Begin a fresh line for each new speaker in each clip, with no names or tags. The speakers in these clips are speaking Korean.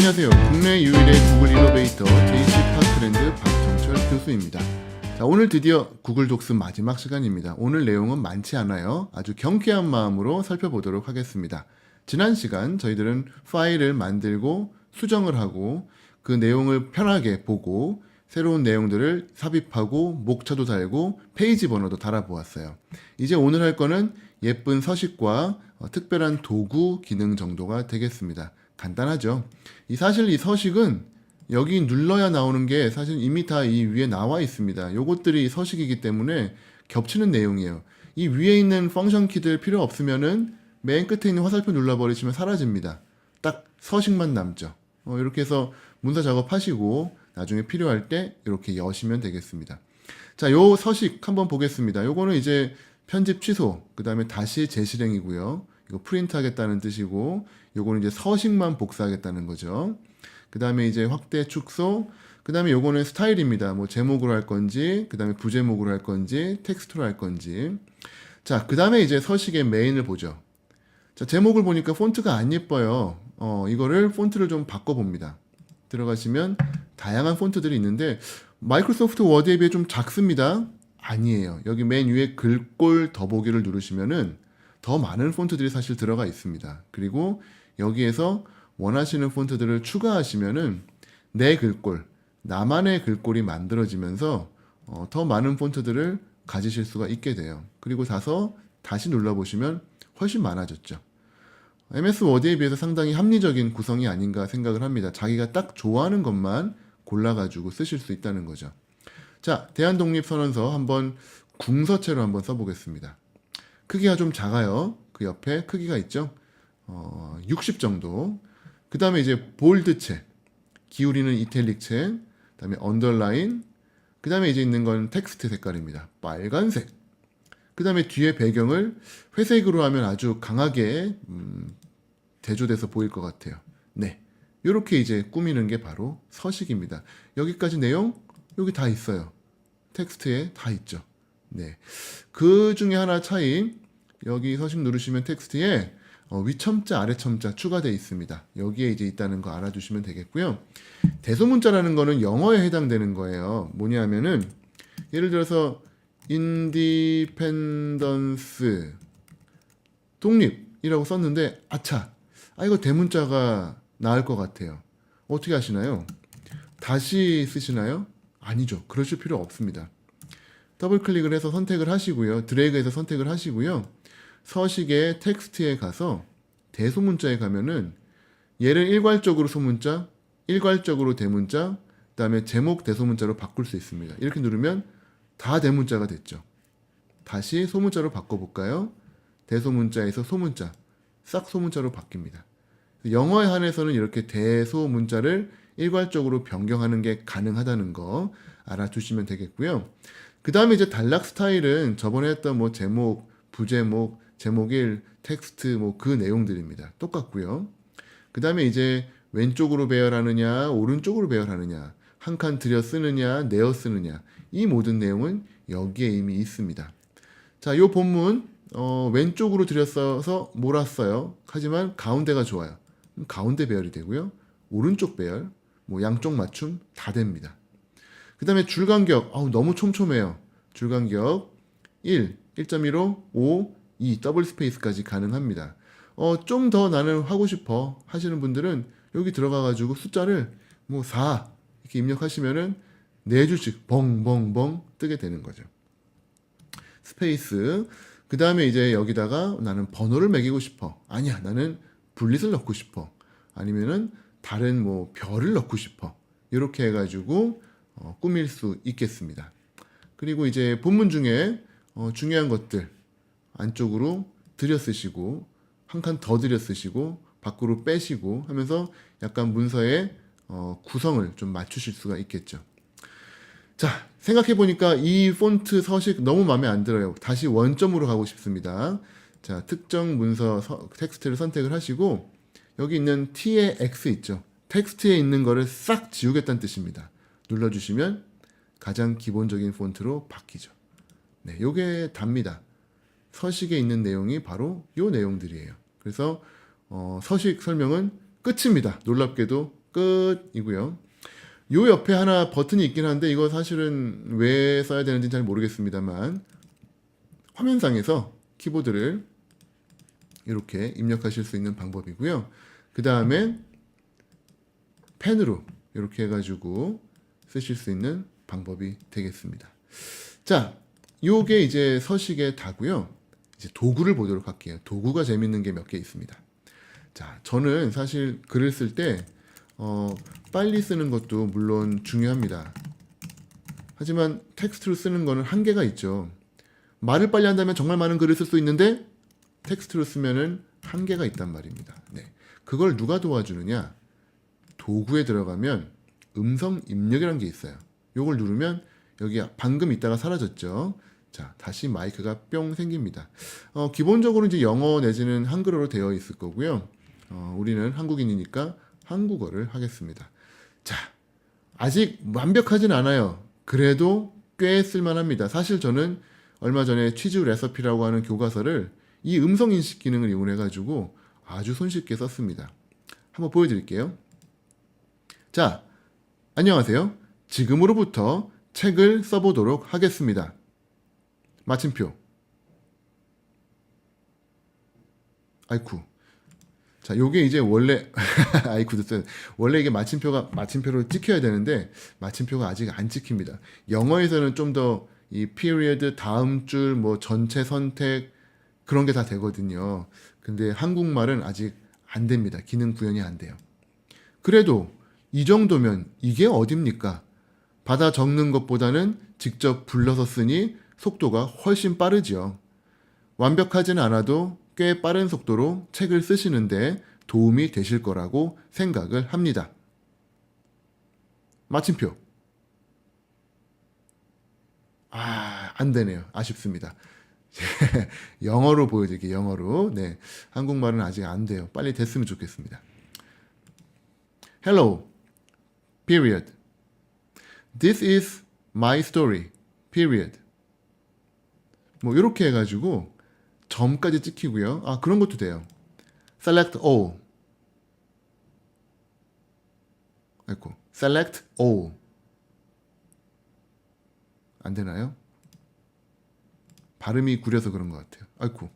안녕하세요. 국내 유일의 구글 이노베이터 JC 파크랜드 박정철 교수입니다. 자, 오늘 드디어 구글 독스 마지막 시간입니다. 오늘 내용은 많지 않아요. 아주 경쾌한 마음으로 살펴보도록 하겠습니다. 지난 시간 저희들은 파일을 만들고 수정을 하고 그 내용을 편하게 보고 새로운 내용들을 삽입하고 목차도 달고 페이지 번호도 달아보았어요. 이제 오늘 할 거는 예쁜 서식과 어, 특별한 도구 기능 정도가 되겠습니다. 간단하죠. 이 사실 이 서식은 여기 눌러야 나오는 게 사실 이미 다 이 위에 나와 있습니다. 요것들이 서식이기 때문에 겹치는 내용이에요. 이 위에 있는 펑션 키들 필요 없으면은 맨 끝에 있는 화살표 눌러버리시면 사라집니다. 딱 서식만 남죠. 어, 이렇게 해서 문서 작업하시고 나중에 필요할 때 이렇게 여시면 되겠습니다. 자, 요 서식 한번 보겠습니다. 요거는 이제 편집 취소, 그 다음에 다시 재실행이고요. 이거 프린트 하겠다는 뜻이고, 요거는 이제 서식만 복사하겠다는 거죠. 그 다음에 이제 확대 축소, 그 다음에 요거는 스타일입니다. 뭐 제목으로 할 건지, 그 다음에 부제목으로 할 건지, 텍스트로 할 건지. 자, 그 다음에 이제 서식의 메인을 보죠. 자, 제목을 보니까 폰트가 안 예뻐요. 어, 이거를 폰트를 좀 바꿔봅니다. 들어가시면 다양한 폰트들이 있는데 마이크로소프트 워드에 비해 좀 작습니다. 아니에요. 여기 맨 위에 글꼴 더보기를 누르시면은 더 많은 폰트들이 사실 들어가 있습니다. 그리고 여기에서 원하시는 폰트들을 추가하시면은 내 글꼴, 나만의 글꼴이 만들어지면서 어, 더 많은 폰트들을 가지실 수가 있게 돼요. 그리고 가서 다시 눌러보시면 훨씬 많아졌죠. MS 워드에 비해서 상당히 합리적인 구성이 아닌가 생각을 합니다. 자기가 딱 좋아하는 것만 골라가지고 쓰실 수 있다는 거죠. 자, 대한독립선언서 한번 궁서체로 한번 써보겠습니다. 크기가 좀 작아요. 그 옆에 크기가 있죠. 어, 60 정도. 그 다음에 이제 볼드체, 기울이는 이탈릭체, 그 다음에 언더라인, 그 다음에 이제 있는 건 텍스트 색깔입니다. 빨간색. 그 다음에 뒤에 배경을 회색으로 하면 아주 강하게 음, 대조돼서 보일 것 같아요. 네. 이렇게 이제 꾸미는 게 바로 서식입니다. 여기까지 내용 여기 다 있어요. 텍스트에 다 있죠. 네. 그 중에 하나 차이 여기 서식 누르시면 텍스트에 어, 위첨자 아래첨자 추가되어 있습니다. 여기에 이제 있다는 거 알아주시면 되겠고요. 대소문자라는 거는 영어에 해당되는 거예요. 뭐냐면은 예를 들어서 인디펜던스 독립이라고 썼는데 아차 아 이거 대문자가 나을 것 같아요. 어떻게 하시나요? 다시 쓰시나요? 아니죠. 그러실 필요 없습니다. 더블 클릭을 해서 선택을 하시고요. 드래그해서 선택을 하시고요. 서식의 텍스트에 가서 대소문자에 가면은 얘를 일괄적으로 소문자, 일괄적으로 대문자, 그다음에 제목 대소문자로 바꿀 수 있습니다. 이렇게 누르면 다 대문자가 됐죠. 다시 소문자로 바꿔볼까요? 대소문자에서 소문자, 싹 소문자로 바뀝니다. 영어에 한해서는 이렇게 대소문자를 일괄적으로 변경하는 게 가능하다는 거 알아두시면 되겠고요. 그 다음에 이제 단락 스타일은 저번에 했던 뭐 제목, 부제목, 제목 1, 텍스트 뭐 그 내용들입니다. 똑같고요. 그 다음에 이제 왼쪽으로 배열하느냐, 오른쪽으로 배열하느냐, 한 칸 들여 쓰느냐, 내어 쓰느냐, 이 모든 내용은 여기에 이미 있습니다. 자, 요 본문, 어, 왼쪽으로 들여 써서 몰았어요. 하지만 가운데가 좋아요. 가운데 배열이 되고요. 오른쪽 배열, 뭐 양쪽 맞춤 다 됩니다. 그 다음에 줄간격, 아우, 너무 촘촘해요. 줄간격 1, 1.15, 5, 2, 더블 스페이스까지 가능합니다. 어, 좀 더 나는 하고 싶어 하시는 분들은 여기 들어가가지고 숫자를 뭐 4 이렇게 입력하시면은 네 줄씩 벙벙벙 뜨게 되는 거죠. 스페이스. 그 다음에 이제 여기다가 나는 번호를 매기고 싶어. 아니야, 나는 분릿을 넣고 싶어. 아니면은 다른 뭐 별을 넣고 싶어. 이렇게 해가지고 어, 꾸밀 수 있겠습니다. 그리고 이제 본문 중에 어, 중요한 것들 안쪽으로 들여 쓰시고 한 칸 더 들여 쓰시고 밖으로 빼시고 하면서 약간 문서의 어, 구성을 좀 맞추실 수가 있겠죠. 자, 생각해 보니까 이 폰트 서식 너무 마음에 안 들어요. 다시 원점으로 가고 싶습니다. 자, 특정 문서 서- 텍스트를 선택을 하시고 여기 있는 T의 X 있죠. 텍스트에 있는 거를 싹 지우겠다는 뜻입니다. 눌러주시면 가장 기본적인 폰트로 바뀌죠. 네, 요게 답니다. 서식에 있는 내용이 바로 요 내용들이에요. 그래서 어, 서식 설명은 끝입니다. 놀랍게도 끝이고요. 요 옆에 하나 버튼이 있긴 한데 이거 사실은 왜 써야 되는지 잘 모르겠습니다만 화면상에서 키보드를 이렇게 입력하실 수 있는 방법이고요. 그 다음에 펜으로 이렇게 해가지고 쓰실 수 있는 방법이 되겠습니다. 자, 요게 이제 서식의 다고요. 이제 도구를 보도록 할게요. 도구가 재밌는 게 몇 개 있습니다. 자, 저는 사실 글을 쓸 때 어, 빨리 쓰는 것도 물론 중요합니다. 하지만 텍스트로 쓰는 거는 한계가 있죠. 말을 빨리 한다면 정말 많은 글을 쓸 수 있는데 텍스트로 쓰면은 한계가 있단 말입니다. 네. 그걸 누가 도와주느냐? 도구에 들어가면 음성 입력이라는 게 있어요. 요걸 누르면 여기 방금 있다가 사라졌죠. 자, 다시 마이크가 뿅 생깁니다. 어, 기본적으로 이제 영어 내지는 한글어로 되어 있을 거고요. 어, 우리는 한국인이니까 한국어를 하겠습니다. 자, 아직 완벽하진 않아요. 그래도 꽤 쓸만합니다. 사실 저는 얼마 전에 취즈 레서피라고 하는 교과서를 이 음성 인식 기능을 이용해 가지고 아주 손쉽게 썼습니다. 한번 보여드릴게요. 자, 안녕하세요. 지금으로부터 책을 써보도록 하겠습니다. 마침표. 아이쿠. 자, 요게 이제 원래 아이쿠도 쓴 원래 이게 마침표가 마침표로 찍혀야 되는데 마침표가 아직 안 찍힙니다. 영어에서는 좀 더 이 period 다음 줄 뭐 전체 선택 그런 게 다 되거든요. 근데 한국말은 아직 안 됩니다. 기능 구현이 안 돼요. 그래도 이 정도면 이게 어딥니까? 받아 적는 것보다는 직접 불러서 쓰니 속도가 훨씬 빠르지요. 완벽하지는 않아도 꽤 빠른 속도로 책을 쓰시는데 도움이 되실 거라고 생각을 합니다. 마침표. 아, 안 되네요. 아쉽습니다. 영어로 보여드릴게요. 영어로. 네. 한국말은 아직 안 돼요. 빨리 됐으면 좋겠습니다. Hello. Period. This is my story. Period. 뭐 이렇게 해가지고 점까지 찍히고요. 아 그런 것도 돼요. Select all. 아이고. Select all. 안 되나요? 발음이 구려서 그런 것 같아요. 아이고.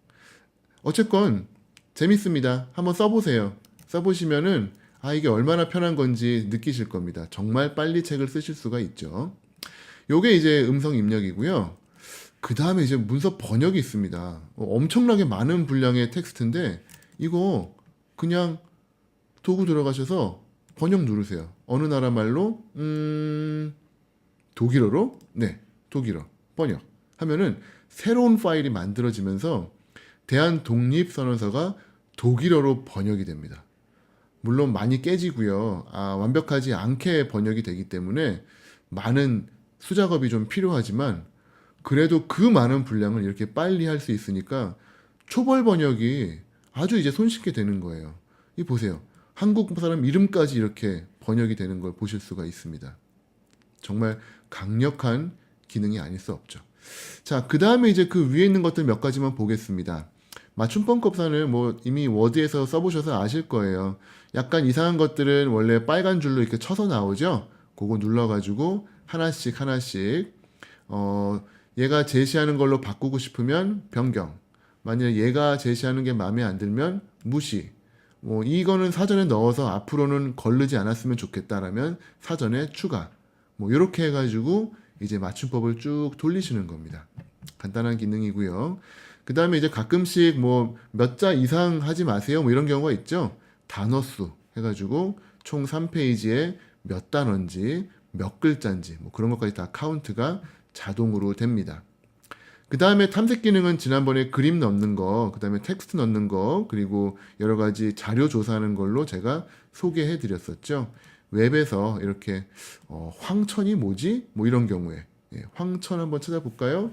어쨌건 재밌습니다. 한번 써보세요. 써보시면은 아 이게 얼마나 편한 건지 느끼실 겁니다. 정말 빨리 책을 쓰실 수가 있죠. 요게 이제 음성 입력이고요. 그 다음에 이제 문서 번역이 있습니다. 어, 엄청나게 많은 분량의 텍스트인데 이거 그냥 도구 들어가셔서 번역 누르세요. 어느 나라 말로 음 독일어로 네 독일어 번역 하면은 새로운 파일이 만들어지면서 대한 독립 선언서가 독일어로 번역이 됩니다. 물론 많이 깨지고요. 아, 완벽하지 않게 번역이 되기 때문에 많은 수작업이 좀 필요하지만 그래도 그 많은 분량을 이렇게 빨리 할 수 있으니까 초벌 번역이 아주 이제 손쉽게 되는 거예요. 이 보세요. 한국 사람 이름까지 이렇게 번역이 되는 걸 보실 수가 있습니다. 정말 강력한 기능이 아닐 수 없죠. 자, 그 다음에 이제 그 위에 있는 것들 몇 가지만 보겠습니다. 맞춤법 곱사는 뭐 이미 워드에서 써보셔서 아실 거예요. 약간 이상한 것들은 원래 빨간 줄로 이렇게 쳐서 나오죠? 그거 눌러가지고 하나씩 하나씩, 어, 얘가 제시하는 걸로 바꾸고 싶으면 변경. 만약에 얘가 제시하는 게 마음에 안 들면 무시. 뭐 이거는 사전에 넣어서 앞으로는 걸르지 않았으면 좋겠다라면 사전에 추가. 뭐 이렇게 해가지고 이제 맞춤법을 쭉 돌리시는 겁니다. 간단한 기능이고요. 그 다음에 이제 가끔씩 뭐 몇 자 이상 하지 마세요. 뭐 이런 경우가 있죠. 단어 수 해가지고 총 3페이지에 몇 단어인지 몇 글자인지 뭐 그런 것까지 다 카운트가 자동으로 됩니다. 그 다음에 탐색 기능은 지난번에 그림 넣는 거, 그 다음에 텍스트 넣는 거, 그리고 여러 가지 자료 조사하는 걸로 제가 소개해 드렸었죠. 웹에서 이렇게 어, 황천이 뭐지? 뭐 이런 경우에 예, 황천 한번 찾아볼까요?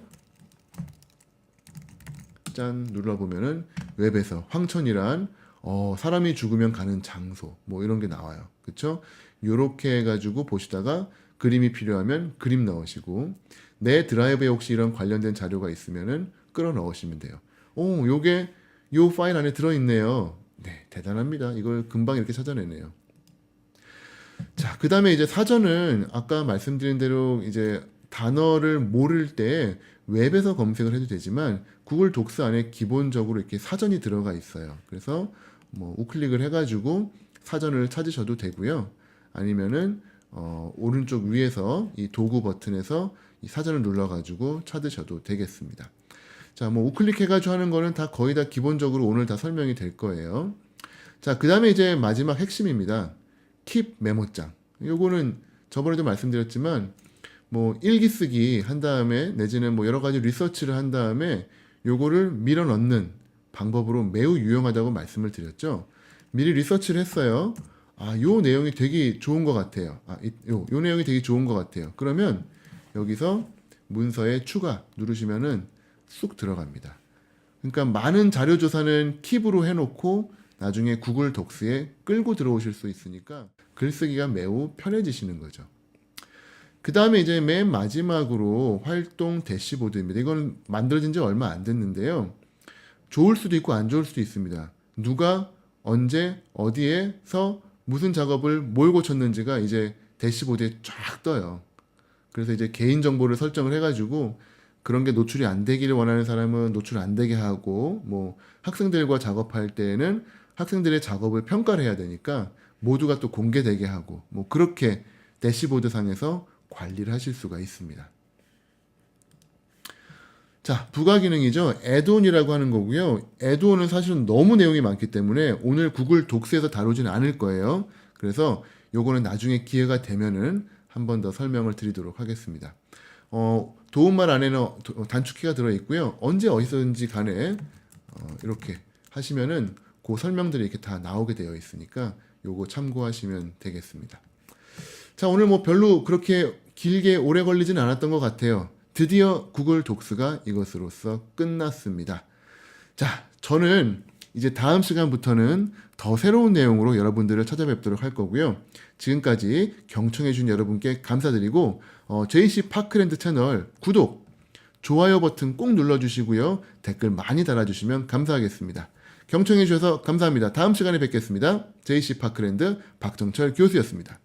짠 눌러보면은 웹에서 황천이란 어, 사람이 죽으면 가는 장소 뭐 이런 게 나와요. 그쵸? 요렇게 해가지고 보시다가 그림이 필요하면 그림 넣으시고 내 드라이브에 혹시 이런 관련된 자료가 있으면은 끌어 넣으시면 돼요. 오, 요게 요 파일 안에 들어있네요. 네, 대단합니다. 이걸 금방 이렇게 찾아내네요. 그 다음에 이제 사전은 아까 말씀드린 대로 이제 단어를 모를 때 웹에서 검색을 해도 되지만 구글 독스 안에 기본적으로 이렇게 사전이 들어가 있어요. 그래서 뭐 우클릭을 해가지고 사전을 찾으셔도 되고요. 아니면은 어, 오른쪽 위에서 이 도구 버튼에서 이 사전을 눌러가지고 찾으셔도 되겠습니다. 자, 뭐 우클릭 해가지고 하는 거는 다 거의 다 기본적으로 오늘 다 설명이 될 거예요. 자, 그 다음에 이제 마지막 핵심입니다. 킵 메모장. 요거는 저번에도 말씀드렸지만 뭐 일기 쓰기 한 다음에 내지는 뭐 여러 가지 리서치를 한 다음에 요거를 밀어 넣는 방법으로 매우 유용하다고 말씀을 드렸죠. 미리 리서치를 했어요. 아, 요 내용이 되게 좋은 것 같아요. 아, 이- 요, 요 내용이 되게 좋은 것 같아요. 그러면 여기서 문서에 추가 누르시면은 쑥 들어갑니다. 그러니까 많은 자료 조사는 킵으로 해놓고 나중에 구글 독스에 끌고 들어오실 수 있으니까 글쓰기가 매우 편해지시는 거죠. 그 다음에 이제 맨 마지막으로 활동 대시보드입니다. 이건 만들어진 지 얼마 안 됐는데요. 좋을 수도 있고 안 좋을 수도 있습니다. 누가 언제 어디에서 무슨 작업을 뭘 고쳤는지가 이제 대시보드에 쫙 떠요. 그래서 이제 개인 정보를 설정을 해가지고 그런 게 노출이 안 되기를 원하는 사람은 노출 안 되게 하고 뭐 학생들과 작업할 때에는 학생들의 작업을 평가를 해야 되니까 모두가 또 공개되게 하고 뭐 그렇게 대시보드 상에서 관리를 하실 수가 있습니다. 자, 부가 기능이죠. 애드온이라고 하는 거고요. 애드온은 사실은 너무 내용이 많기 때문에 오늘 구글 독스에서 다루지는 않을 거예요. 그래서 요거는 나중에 기회가 되면은 한 번 더 설명을 드리도록 하겠습니다. 어, 도움말 안에는 도- 단축키가 들어 있고요. 언제 어디서든지 간에 어, 이렇게 하시면은 그 설명들이 이렇게 다 나오게 되어 있으니까 요거 참고하시면 되겠습니다. 자, 오늘 뭐 별로 그렇게 길게 오래 걸리진 않았던 것 같아요. 드디어 구글 독스가 이것으로서 끝났습니다. 자, 저는 이제 다음 시간부터는 더 새로운 내용으로 여러분들을 찾아뵙도록 할 거고요. 지금까지 경청해준 여러분께 감사드리고, 어, JC 파크랜드 채널 구독, 좋아요 버튼 꼭 눌러주시고요. 댓글 많이 달아주시면 감사하겠습니다. 경청해주셔서 감사합니다. 다음 시간에 뵙겠습니다. JC 파크랜드 박정철 교수였습니다.